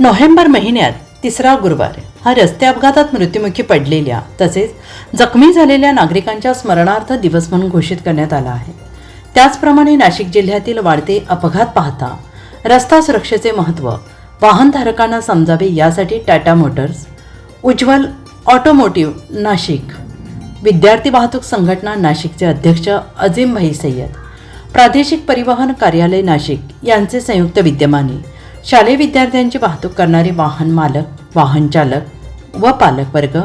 November महिन्यात तिसरा गुरुवार. हा रस्ते अपघातात मृत्युमुखी पडलेल्या तसेच जखमी झालेल्या नागरिकांच्या स्मरणार्थ दिवस म्हणून घोषित करण्यात आला आहे. त्याचप्रमाणे नाशिक जिल्ह्यातील वाढते अपघात पाहता रस्ता सुरक्षेचे महत्त्व वाहनधारकांना समजावे यासाठी टाटा मोटर्स उज्ज्वल ऑटोमोटिव्ह नाशिक विद्यार्थी वाहतूक संघटना नाशिकचे अध्यक्ष अजिम भाई सय्यद प्रादेशिक परिवहन कार्यालय नाशिक यांचे संयुक्त विद्यमाने शालेय विद्यार्थ्यांची वाहतूक करणारे वाहन मालक वाहन चालक व पालक वर्ग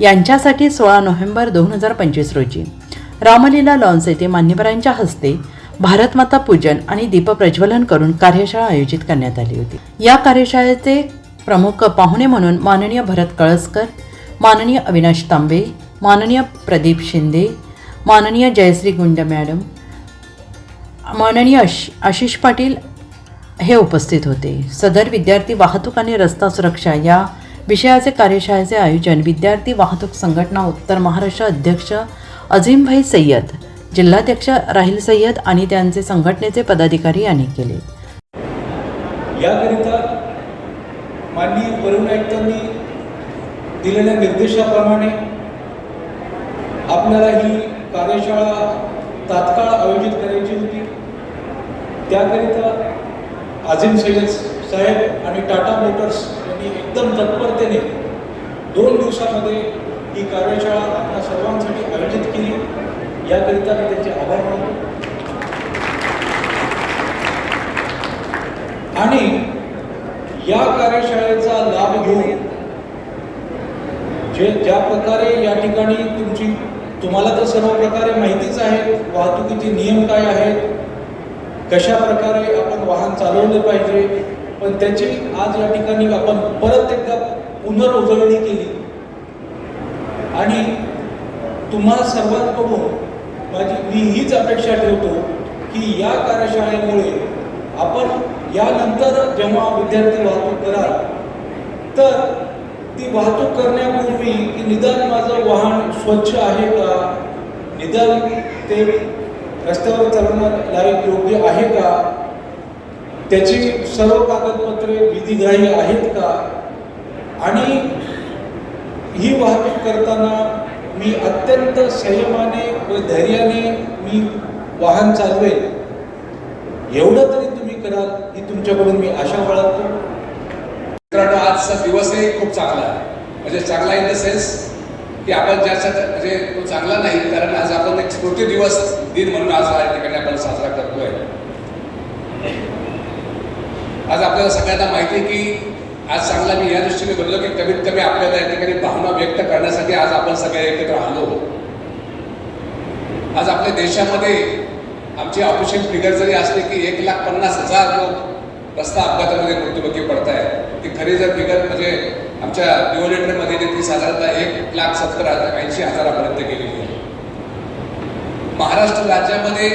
यांच्यासाठी सोळा नोव्हेंबर दोन हजार पंचवीस रोजी रामलीला लॉन्स येथे मान्यवरांच्या हस्ते भारतमाता पूजन आणि दीपप्रज्वलन करून कार्यशाळा आयोजित करण्यात आली होती. या कार्यशाळेचे प्रमुख पाहुणे म्हणून माननीय भरत कळसकर माननीय अविनाश तांबे माननीय प्रदीप शिंदे माननीय जयश्री गुंड मॅडम माननीय आशिष पाटील हे उपस्थित होते. सदर विद्यार्थी वाहतूक आणि रस्ता सुरक्षा या विषयाचे कार्यशाळेचे आयोजन विद्यार्थी वाहतूक संघटना उत्तर महाराष्ट्र अध्यक्ष अझीमभाई सय्यद जिल्हाध्यक्ष राहिल सय्यद आणि त्यांचे संघटनेचे पदाधिकारी यांनी केले. याकरिता माननीय वरुण आयुक्तांनी दिलेल्या निर्देशाप्रमाणे आपल्याला ही कार्यशाळा तात्काळ आयोजित करायची होती. त्याकरिता आझिम सय्यद साहेब आणि टाटा मोटर्स यांनी एकदम तत्परतेने दोन दिवसामध्ये ही कार्यशाळा आपल्या सर्वांसाठी आयोजित केली. याकरिता मी त्यांचे आभार मानतो. आणि या कार्यशाळेचा लाभ घेऊन जे ज्या प्रकारे या ठिकाणी तुमची तुम्हाला तर सर्व प्रकारे माहितीच आहे वाहतुकीचे नियम काय आहेत कशा प्रकारे आपण वाहन चालवले पाहिजे? पण त्याची आज या ठिकाणी आपण परत एकदा पुनर्उजळणी केली. आणि तुम्हा सर्वांकडून माझी मी हीच अपेक्षा ठेवतो की या कार्यशाळेमुळे आपण यानंतर जेव्हा विद्यार्थी वाहतूक कराल तर ती वाहतूक करण्यापूर्वी की निदान माझं वाहन स्वच्छ आहे का? निदान ते रस्त्यावर चालवण्यालायक योग्य आहे का? त्याची सर्व कागदपत्रे विधिग्राही आहेत का? आणि ही वाहतूक करताना मी अत्यंत संयमाने व धैर्याने मी वाहन चालवेल एवढं तरी तुम्ही कराल ही तुमच्याकडून मी आशा बाळगतो. मित्रांनो आजचा दिवसही खूप चांगला आहे. म्हणजे चांगला इन द सेन्स की आपण ज्याचा म्हणजे तो चांगला नाही कारण आज आपण एक स्मृती दिवस दिन म्हणून आज या ठिकाणी आपण साजरा करतोय. आज आपल्याला सगळ्यांना माहिती आहे की आज चांगला मी या दृष्टीने बोललो की कमीत कमी आपल्याला या ठिकाणी भावना व्यक्त करण्यासाठी आज आपण सगळे एकत्र आलो. आज आपल्या देशामध्ये आमची ऑफिशियल फिगर जरी असली की एक लाख पन्नास हजार लोक रस्ता अपघातामध्ये मृत्युमुखी पडत आहे ती खरी जर फिगर म्हणजे आमच्या डिओलेटरमध्ये ती साधारणतः एक लाख सत्तर हजार ऐंशी हजारापर्यंत गेलेली आहे महाराष्ट्र राज्यामध्ये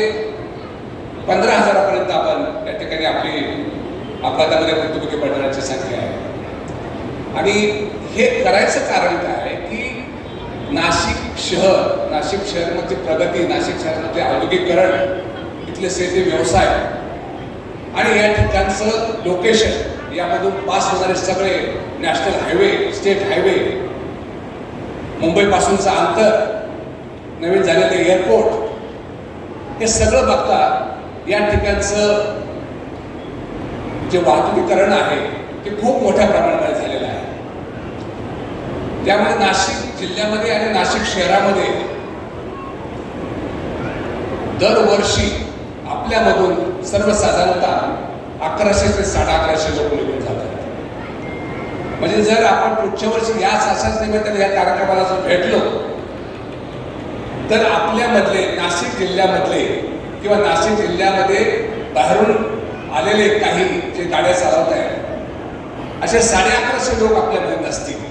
पंधरा हजारापर्यंत आपण त्या ठिकाणी आपली अपघातामध्ये मृत्युमुखी पडणाऱ्यांची संख्या आहे. आणि हे करायचं कारण काय आहे की नाशिक शहर नाशिक शहरामध्ये प्रगती नाशिक शहरामध्ये औद्योगिकरण इथले शेती व्यवसाय आणि या ठिकाणचं लोकेशन यामधून पास होणारे सगळे नॅशनल हायवे स्टेट हायवे मुंबईपासूनचं अंतर नवीन झालेलं एअरपोर्ट हे सगळं बघता या ठिकाणचं जे वाहतुकीकरण आहे ते खूप मोठ्या प्रमाणामध्ये झालेलं आहे. त्यामुळे नाशिक जिल्ह्यामध्ये आणि नाशिक शहरामध्ये दरवर्षी आपल्यामधून सर्वसाधारणतः अकराशे ते साडे अकराशे लोक निघून जातात. म्हणजे जर आपण पुढच्या वर्षी याच अशाच निमित्ताने या कार्यक्रमाला जर भेटलो तर आपल्यामधले नाशिक जिल्ह्यामधले किंवा नाशिक जिल्ह्यामध्ये बाहेरून आलेले काही जे गाड्या चालवत आहेत असे साडे अकराशे लोक आपल्यामध्ये नसतील.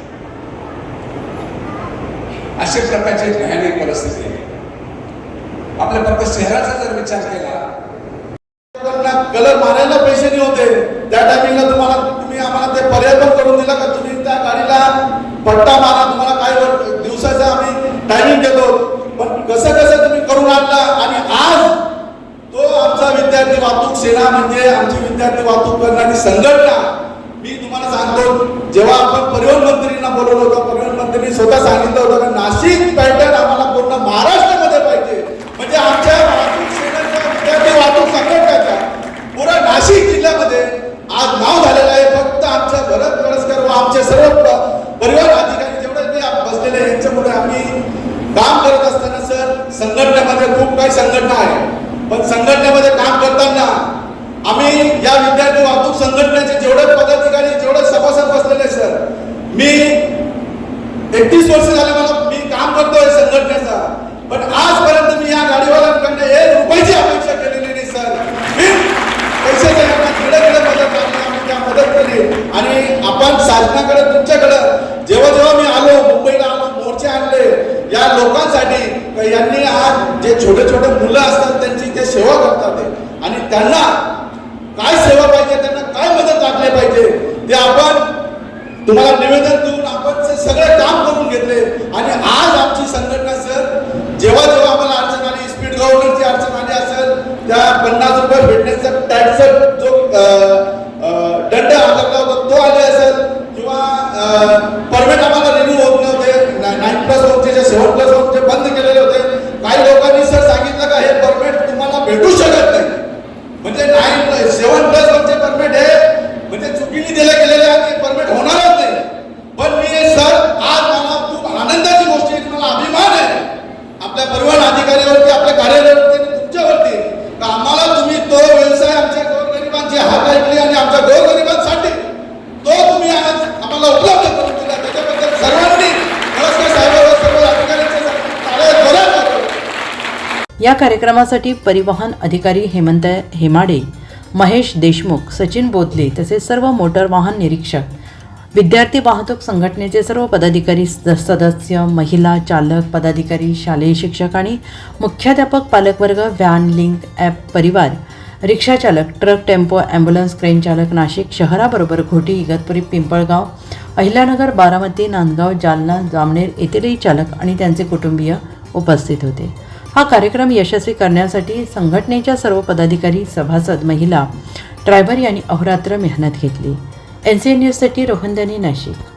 अशा प्रकारची एक भयानक परिस्थिती आहे. आपल्या फक्त शहराचा जर विचार केला कलर मारायला पैसे नाही होते. त्या टायमिंगला तुम्हाला तुम्ही आम्हाला ते पर्याय पण करून दिला का तुम्ही त्या गाडीला पट्टा मारा तुम्हाला काय दिवसाचा आम्ही टायमिंग देतो. पण कसं कसं तुम्ही करून आणला आणि आज तो आमचा विद्यार्थी वाहतूक सेना म्हणजे आमची विद्यार्थी वाहतूक करणारी संघटना मी तुम्हाला सांगतो जेव्हा आपण परिवहन मंत्रींना बोलवलं होतं परिवहन मंत्री स्वतः सांगितलं होतं की नाशिक पॅटर्न आम्हाला पूर्ण महाराष्ट्रामध्ये पाहिजे म्हणजे आमच्या वाहतूक सेनेच्या विद्यार्थी वाहतूक संघटनेच्या पुरा नाशिक जिल्ह्यामध्ये आज नाव झालेलं आहे फक्त आमच्या भरत कळसकर व आमचे सर्व प- परिवहन अधिकारी जेवढे ते आप- बसलेले आहेत, यांच्यामुळे आम्ही काम करत असताना सर संघटनेमध्ये खूप काही संघटना आहे पण संघटनेमध्ये काम करताना आम्ही या विद्यार्थी वाहतूक संघटनेचे जेवढे पदाधिकारी जेवढे सभासद बसलेले सर मी एकतीस वर्ष झाले मला मी काम करतोय संघटनेचा. पण आजपर्यंत मी या गाडीवाल्यांकडनं एक रुपयाची अपेक्षा केलेली नाही सर. मी पैशाच्या यांना किडे मदत आम्ही त्या मदत केली. आणि आपण शासनाकडे तुमच्याकडं जेव्हा जेव्हा मी आलो मुंबईला आलो मोर्चे आणले या लोकांसाठी यांनी आज जे छोटे छोटे मुलं असतात त्यांची ते सेवा करतात ते. आणि त्यांना काय सेवा पाहिजे त्यांना काय मदत लागली पाहिजे ते आपण तुम्हाला निवेदन देऊन आपण ते सगळे काम करून घेतले आणि आज आमची संघटना सर जेव्हा जेव्हा आम्हाला अडचण आली स्पीड गव्हर्नरची अडचण आली असेल त्या पन्नास रुपये भेटण्याचा टॅक्स जो अं, अं, दंड आकारला होता तो आले असेल किंवा परमिट आम्हाला रिन्यू होत नव्हते nine plus वनचे J seven plus वनचे बंद केलेले होते काही लोकांनी सर सांगितलं का हे परमिट तुम्हाला भेटू शकत नाही म्हणजे नाईन सेवन प्लस वनचे परमिट हे म्हणजे चुकीने दिले गेलेले आहे ते परमिट होणारच नाही पण मी सर आज मला खूप आनंदाची गोष्ट आहे की मला अभिमान आहे आपल्या परिवहन अधिकाऱ्यावरती आपल्या कार्यालयावरती आणि तुमच्यावरती का आम्हाला तुम्ही तो व्यवसाय आमच्या गोरगरिबांची हात ऐकली आणि आमच्या गोरगरिबांसाठी तो तुम्ही आज आम्हाला उपलब्ध करून दिला त्याच्याबद्दल सर्वांनी कळसकर साहेबांवर सर्व अधिकाऱ्यांच्या टाळ्या जोरात वाजवा. या कार्यक्रमासाठी परिवहन अधिकारी हेमंत हेमाडे महेश देशमुख सचिन बोधले तसेच सर्व मोटर वाहन निरीक्षक विद्यार्थी वाहतूक संघटनेचे सर्व पदाधिकारी स- सदस्य महिला चालक पदाधिकारी शालेय शिक्षक आणि मुख्याध्यापक पालकवर्ग व्हॅन लिंक ॲप परिवार रिक्षा चालक ट्रक टेम्पो ॲम्ब्युलन्स क्रेन चालक नाशिक शहराबरोबर घोटी इगतपुरी पिंपळगाव अहिल्यानगर बारामती नांदगाव जालना जामनेर येथीलही चालक आणि त्यांचे कुटुंबीय उपस्थित होते. हा कार्यक्रम यशस्वी करण्यासाठी संघटनेच्या सर्व पदाधिकारी सभासद महिला ड्रायव्हर यांनी अहोरात्र मेहनत घेतली. एन सी एन न्यूजसाठी रोहनदानी नाशिक.